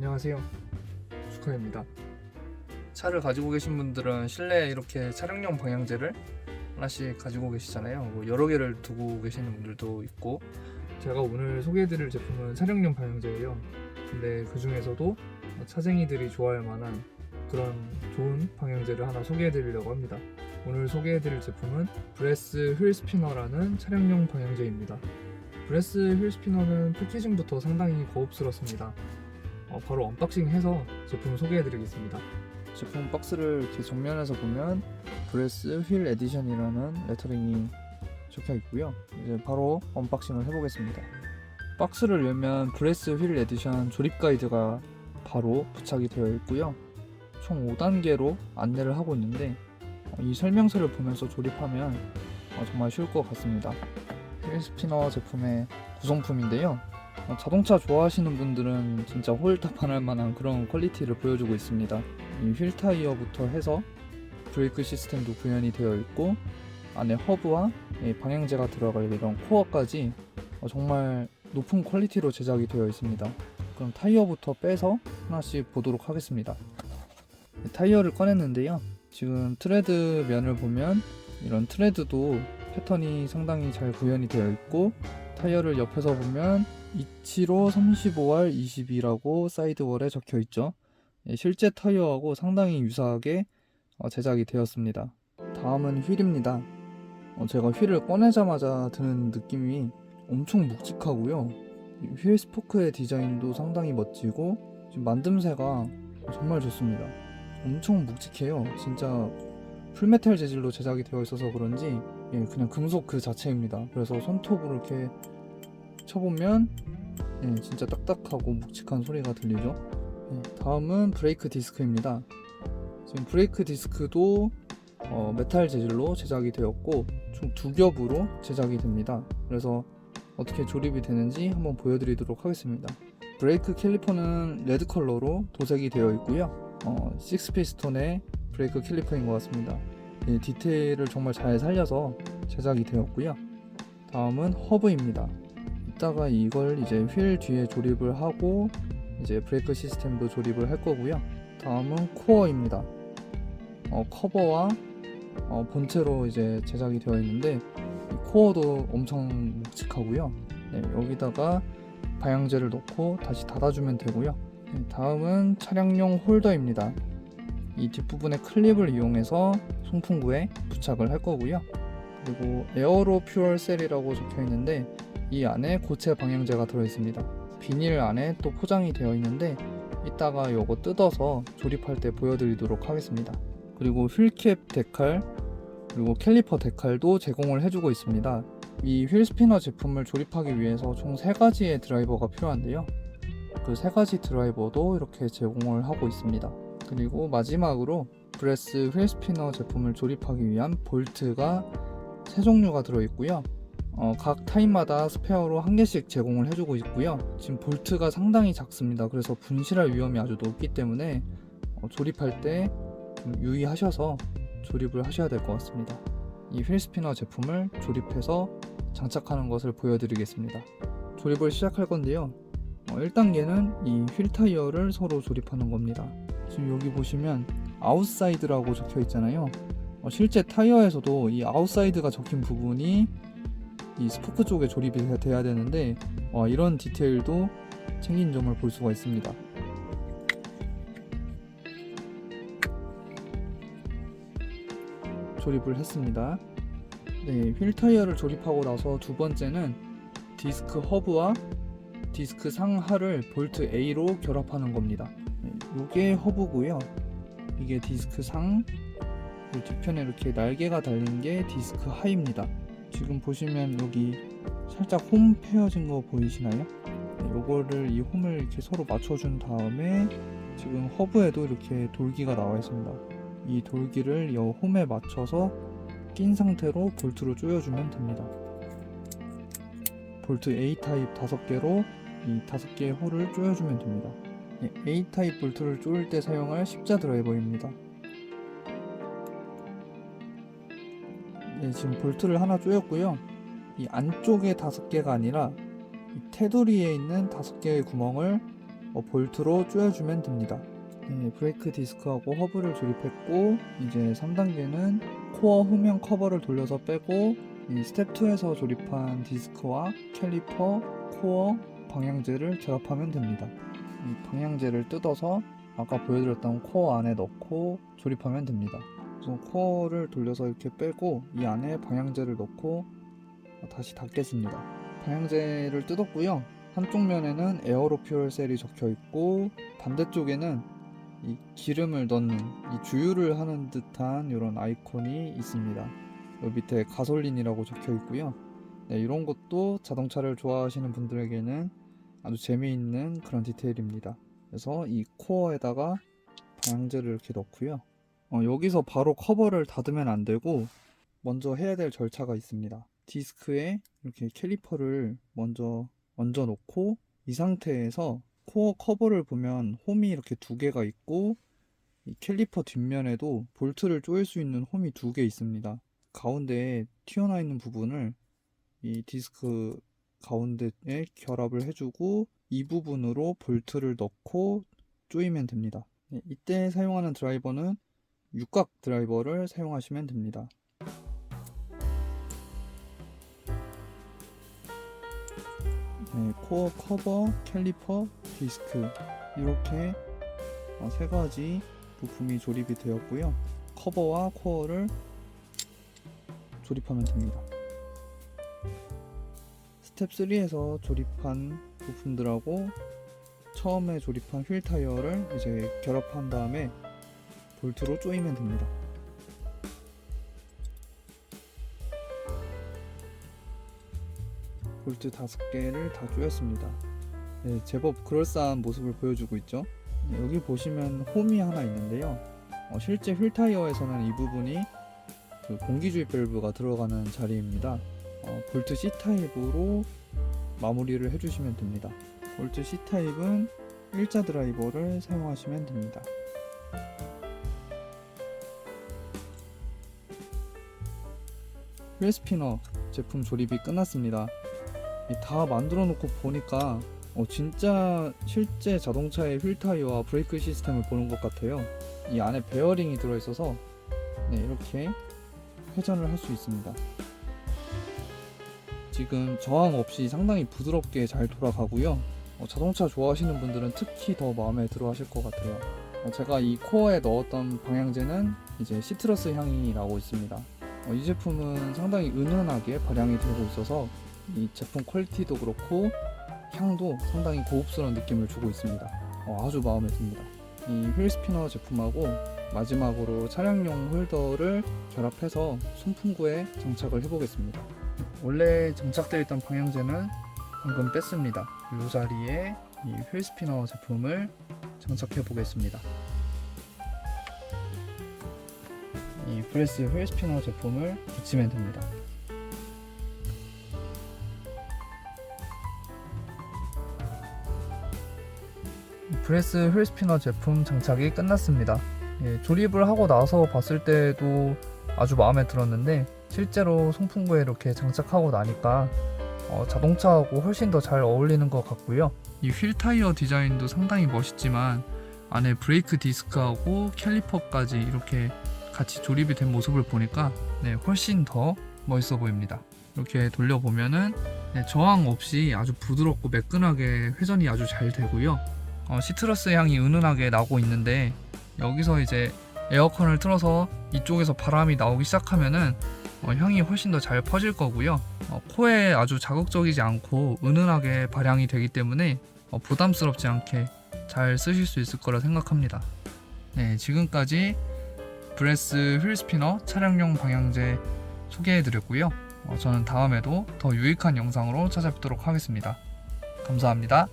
안녕하세요. 축하입니다. 차를 가지고 계신 분들은 실내에 이렇게 차량용 방향제를 하나씩 가지고 계시잖아요. 뭐 여러 개를 두고 계시는 분들도 있고 제가 오늘 소개해드릴 제품은 차량용 방향제예요. 근데 그 중에서도 차쟁이들이 좋아할 만한 그런 좋은 방향제를 하나 소개해드리려고 합니다. 오늘 소개해드릴 제품은 브레스 휠 스피너라는 차량용 방향제입니다. 브레스 휠 스피너는 패키징부터 상당히 고급스럽습니다. 어, 바로 언박싱해서 제품 소개해드리겠습니다. 제품 박스를 이렇게 정면에서 보면 브레스 휠 에디션이라는 레터링이 적혀 있고요. 이제 바로 언박싱을 해보겠습니다. 박스를 열면 브레스 휠 에디션 조립 가이드가 바로 부착이 되어 있고요. 총 5단계로 안내를 하고 있는데 어, 이 설명서를 보면서 조립하면 어, 정말 쉬울 것 같습니다. 휠 스피너 제품의 구성품인데요. 어, 자동차 좋아하시는 분들은 진짜 홀딱반할 만한 그런 퀄리티를 보여주고 있습니다. 이휠 타이어부터 해서 브레이크 시스템도 구현이 되어 있고 안에 허브와 이 방향제가 들어갈 이런 코어까지 어, 정말 높은 퀄리티로 제작이 되어 있습니다. 그럼 타이어부터 빼서 하나씩 보도록 하겠습니다. 타이어를 꺼냈는데요. 지금 트레드 면을 보면 이런 트레드도 패턴이 상당히 잘 구현이 되어 있고 타이어를 옆에서 보면 이치로 35R 22라고 사이드월에 적혀 있죠. 예, 실제 타이어하고 상당히 유사하게 어, 제작이 되었습니다. 다음은 휠입니다. 어, 제가 휠을 꺼내자마자 드는 느낌이 엄청 묵직하고요. 이휠 스포크의 디자인도 상당히 멋지고 만듦새가 정말 좋습니다. 엄청 묵직해요. 진짜 풀메탈 재질로 제작이 되어 있어서 그런지 예, 그냥 금속 그 자체입니다. 그래서 손톱으로 이렇게 쳐보면 예, 진짜 딱딱하고 묵직한 소리가 들리죠. 예, 다음은 브레이크 디스크입니다. 지금 브레이크 디스크도 어, 메탈 재질로 제작이 되었고 총 두 겹으로 제작이 됩니다. 그래서 어떻게 조립이 되는지 한번 보여드리도록 하겠습니다. 브레이크 캘리퍼는 레드 컬러로 도색이 되어 있고요. 어, 식스 피스톤의 브레이크 캘리퍼인 것 같습니다. 이 디테일을 정말 잘 살려서 제작이 되었고요. 다음은 허브입니다. 이따가 이걸 이제 휠 뒤에 조립을 하고 이제 브레이크 시스템도 조립을 할 거고요. 다음은 코어입니다. 어, 커버와 어, 본체로 이제 제작이 되어 있는데 이 코어도 엄청 묵직하고요. 네, 여기다가 방향제를 넣고 다시 닫아주면 되고요. 네, 다음은 차량용 홀더입니다. 이 뒷부분에 클립을 이용해서 송풍구에 부착을 할 거고요. 그리고 에어로 퓨얼 셀이라고 적혀 있는데 이 안에 고체 방향제가 들어 있습니다. 비닐 안에 또 포장이 되어 있는데 이따가 이거 뜯어서 조립할 때 보여드리도록 하겠습니다. 그리고 휠캡 데칼 그리고 캘리퍼 데칼도 제공을 해주고 있습니다. 이 휠 스피너 제품을 조립하기 위해서 총세 가지의 드라이버가 필요한데요. 그세 가지 드라이버도 이렇게 제공을 하고 있습니다. 그리고 마지막으로 브레스 휠 스피너 제품을 조립하기 위한 볼트가 세 종류가 들어 있고요. 어, 각 타입마다 스페어로 한 개씩 제공을 해주고 있고요. 지금 볼트가 상당히 작습니다. 그래서 분실할 위험이 아주 높기 때문에 어, 조립할 때좀 유의하셔서 조립을 하셔야 될 것 같습니다. 이 휠 스피너 제품을 조립해서 장착하는 것을 보여드리겠습니다. 조립을 시작할 건데요. 어, 1단계는 이 휠 타이어를 서로 조립하는 겁니다. 지금 여기 보시면 아웃사이드라고 적혀 있잖아요. 어, 실제 타이어에서도 이 아웃사이드가 적힌 부분이 이 스포크 쪽에 조립이 돼- 돼야 되는데 어, 이런 디테일도 챙긴 점을 볼 수가 있습니다. 조립을 했습니다. 네, 휠 타이어를 조립하고 나서 두 번째는 디스크 허브와 디스크 상하를 볼트 A로 결합하는 겁니다. 네, 이게 허브고요. 이게 디스크 상, 뒤편에 이렇게 날개가 달린 게 디스크 하입니다. 지금 보시면 여기 살짝 홈 페어진 거 보이시나요? 네, 요거를 이 홈을 이렇게 서로 맞춰준 다음에 지금 허브에도 이렇게 돌기가 나와 있습니다. 이 돌기를 이 홈에 맞춰서 낀 상태로 볼트로 조여주면 됩니다. 볼트 A 타입 5개로 이 5개의 홀을 조여주면 됩니다. 네, A 타입 볼트를 조일 때 사용할 십자 드라이버입니다. 네, 지금 볼트를 하나 조였고요. 이 안쪽에 다섯 개가 아니라 이 테두리에 있는 다섯 개의 구멍을 어, 볼트로 조여주면 됩니다. 네, 브레이크 디스크하고 허브를 조립했고 이제 3단계는 코어 후면 커버를 돌려서 빼고 이 스텝 2에서 조립한 디스크와 캘리퍼, 코어, 방향제를 결합하면 됩니다. 이 방향제를 뜯어서 아까 보여드렸던 코어 안에 넣고 조립하면 됩니다. 코어를 돌려서 이렇게 빼고 이 안에 방향제를 넣고 다시 닫겠습니다. 방향제를 뜯었고요. 한쪽 면에는 에어로 퓨얼 셀이 적혀 있고 반대쪽에는 이 기름을 넣는 이 주유를 하는 듯한 이런 아이콘이 있습니다. 여기 밑에 가솔린이라고 적혀 있고요. 네, 이런 것도 자동차를 좋아하시는 분들에게는 아주 재미있는 그런 디테일입니다. 그래서 이 코어에다가 방향제를 이렇게 넣고요. 어, 여기서 바로 커버를 닫으면 안 되고 먼저 해야 될 절차가 있습니다. 디스크에 이렇게 캘리퍼를 먼저 얹어 놓고 이 상태에서 코어 커버를 보면 홈이 이렇게 두 개가 있고 이 캘리퍼 뒷면에도 볼트를 조일 수 있는 홈이 두 개 있습니다. 가운데에 튀어나와 있는 부분을 이 디스크 가운데에 결합을 해주고 이 부분으로 볼트를 넣고 조이면 됩니다. 네, 이때 사용하는 드라이버는 육각 드라이버를 사용하시면 됩니다. 네, 코어 커버, 캘리퍼, 디스크 이렇게 어, 세 가지 부품이 조립이 되었고요. 커버와 코어를 조립하면 됩니다. 스텝 3에서 조립한 부품들하고 처음에 조립한 휠 타이어를 이제 결합한 다음에 볼트로 조이면 됩니다. 볼트 다섯 개를 다 조였습니다. 네, 제법 그럴싸한 모습을 보여주고 있죠. 네, 여기 보시면 홈이 하나 있는데요. 어, 실제 휠 타이어에서는 이 부분이 그 공기주입 밸브가 들어가는 자리입니다. 어, 볼트 C 타입으로 마무리를 해주시면 됩니다. 볼트 C 타입은 일자 드라이버를 사용하시면 됩니다. 휠 스피너 제품 조립이 끝났습니다. 이다 만들어 놓고 보니까 어, 진짜 실제 자동차의 휠 타이어와 브레이크 시스템을 보는 것 같아요. 이 안에 베어링이 들어있어서 네, 이렇게 회전을 할 수 있습니다. 지금 저항 없이 상당히 부드럽게 잘 돌아가고요. 어, 자동차 좋아하시는 분들은 특히 더 마음에 들어 하실 것 같아요. 어, 제가 이 코어에 넣었던 방향제는 이제 시트러스 향이 나고 있습니다. 어, 이 제품은 상당히 은은하게 발향이 되고 있어서 이 제품 퀄리티도 그렇고 향도 상당히 고급스러운 느낌을 주고 있습니다. 어, 아주 마음에 듭니다. 이 휠 스피너 제품하고 마지막으로 차량용 홀더를 결합해서 손풍구에 장착을 해보겠습니다. 원래 장착되어 있던 방향제는 방금 뺐습니다. 이 자리에 이 휠 스피너 제품을 장착해 보겠습니다. 브레스 휠 스피너 제품을 붙이면 됩니다. 브레스 휠 스피너 제품 장착이 끝났습니다. 예, 조립을 하고 나서 봤을 때도 아주 마음에 들었는데 실제로 송풍구에 이렇게 장착하고 나니까 어, 자동차하고 훨씬 더 잘 어울리는 것 같고요. 이 휠 타이어 디자인도 상당히 멋있지만 안에 브레이크 디스크하고 캘리퍼까지 이렇게 같이 조립이 된 모습을 보니까 네, 훨씬 더 멋있어 보입니다. 이렇게 돌려보면은 네, 저항 없이 아주 부드럽고 매끈하게 회전이 아주 잘 되고요. 어, 시트러스 향이 은은하게 나고 있는데 여기서 이제 에어컨을 틀어서 이쪽에서 바람이 나오기 시작하면은 어, 향이 훨씬 더 잘 퍼질 거고요. 어, 코에 아주 자극적이지 않고 은은하게 발향이 되기 때문에 어, 부담스럽지 않게 잘 쓰실 수 있을 거라 생각합니다. 네, 지금까지 브레스 휠 스피너 차량용 방향제 소개해드렸고요. 어, 저는 다음에도 더 유익한 영상으로 찾아뵙도록 하겠습니다. 감사합니다.